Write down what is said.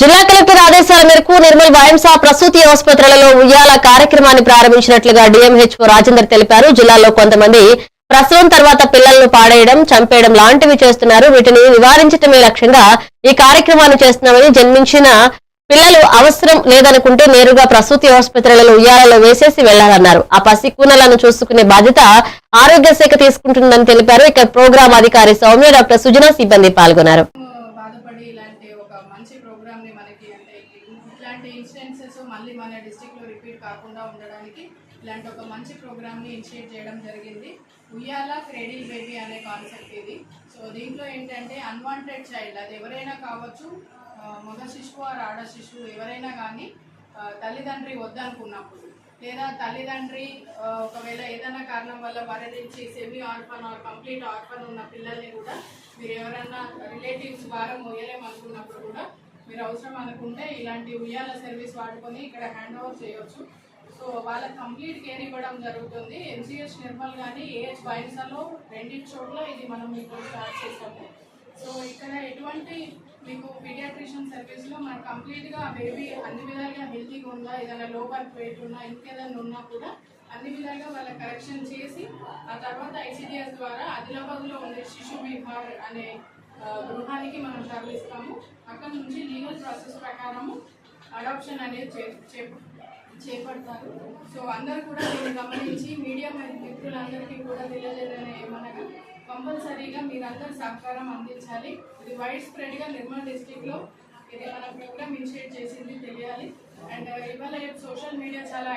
జిల్లా కలెక్టర్ ఆదేశాల మేరకు నిర్మల్ వాయంసా ప్రసూతి ఆసుపత్రులలో ఉయ్యాల కార్యక్రమాన్ని ప్రారంభించినట్లుగా డిఎంహెచ్ఓ రాజేందర్ తెలిపారు. జిల్లాలో కొంతమంది ప్రసవం తర్వాత పిల్లలను పాడేయడం చంపేయడం లాంటివి చేస్తున్నారు. వీటిని నివారించడమే లక్ష్యంగా ఈ కార్యక్రమాన్ని చేస్తున్నామని జన్మించిన పిల్లలు అవసరం లేదనుకుంటే నేరుగా ప్రసూతి ఆసుపత్రులలో ఉయ్యాలలో వేసేసి వెళ్ళాలన్నారు. ఆ పసి కూనలను చూసుకునే బాధ్యత ఆరోగ్య శాఖ తీసుకుంటుందని తెలిపారు. ఇక ప్రోగ్రాం అధికారి సౌమ్య డాక్టర్ సుజనా సిబ్బంది పాల్గొన్నారు బాధపడి ఇలాంటి ఒక మంచి ప్రోగ్రామ్ మనకి. అంటే ఇట్లాంటి ఇన్సిడెన్సెస్ మళ్ళీ మన డిస్టిక్లో రిపీట్ కాకుండా ఉండడానికి ఇలాంటి ఒక మంచి ప్రోగ్రామ్ని ఇనిషియేట్ చేయడం జరిగింది. ఉయ్యాల క్రెడిల్ బేబీ అనే కాన్సెప్ట్ ఇది. సో దీంట్లో ఏంటంటే అన్వాంటెడ్ చైల్డ్ అది ఎవరైనా కావచ్చు మగ శిశువు ఆర్ ఆడ శిశువు ఎవరైనా కానీ తల్లిదండ్రి వద్దనుకున్నప్పుడు లేదా తల్లిదండ్రి ఒకవేళ ఏదైనా కారణం వల్ల మరణించి semi orphan or complete orphan ఉన్న పిల్లల్ని కూడా మీరు ఎవరైనా రిలేటివ్స్ భారం మోయలేం కూడా మీరు అవసరం అనుకుంటే ఇలాంటి ఉయ్యాల సర్వీస్ వాడుకొని ఇక్కడ హ్యాండ్ ఓవర్ చేయొచ్చు. సో వాళ్ళకి కంప్లీట్ కేర్ ఇవ్వడం జరుగుతుంది. ఎంసీహెచ్ నిర్మల్ కానీ ఏహెచ్ బైన్సాలో రెండింటి చోట్ల ఇది మనం మీకు స్టార్ట్ చేసాము. సో ఇక్కడ ఎటువంటి మీకు పీడియాట్రిషియన్ సర్వీస్లో మనకు కంప్లీట్గా బేబీ అన్ని విధాలుగా హెల్తీగా ఉందా ఏదైనా లో బర్త్ వెయిట్ ఉన్నా ఇంకేదైనా ఉన్నా కూడా అన్ని విధాలుగా వాళ్ళ కరెక్షన్ చేసి ఆ తర్వాత ఐసీడిఎస్ ద్వారా ఆదిలాబాద్లో ఉండే శిశు విహార్ అనే గృహానికి మనం తరలిస్తాము. నుంచి లీగల్ ప్రాసెస్ ప్రకారము అడాప్షన్ అనేది చే- చే- చేపడతారు. సో అందరూ కూడా దీన్ని గమనించి మీడియా మరియు మిత్రులందరికీ కూడా తెలియజేయాలని ఏమనగా కంపల్సరీగా మీరందరూ సహకారం అందించాలి. ఇది వైడ్ స్ప్రెడ్గా నిర్మల్ డిస్టిక్లో ఇది మన ప్రోగ్రామ్ ఇనిషియేట్ చేసింది తెలియాలి. అండ్ ఇవాళ సోషల్ మీడియా చాలా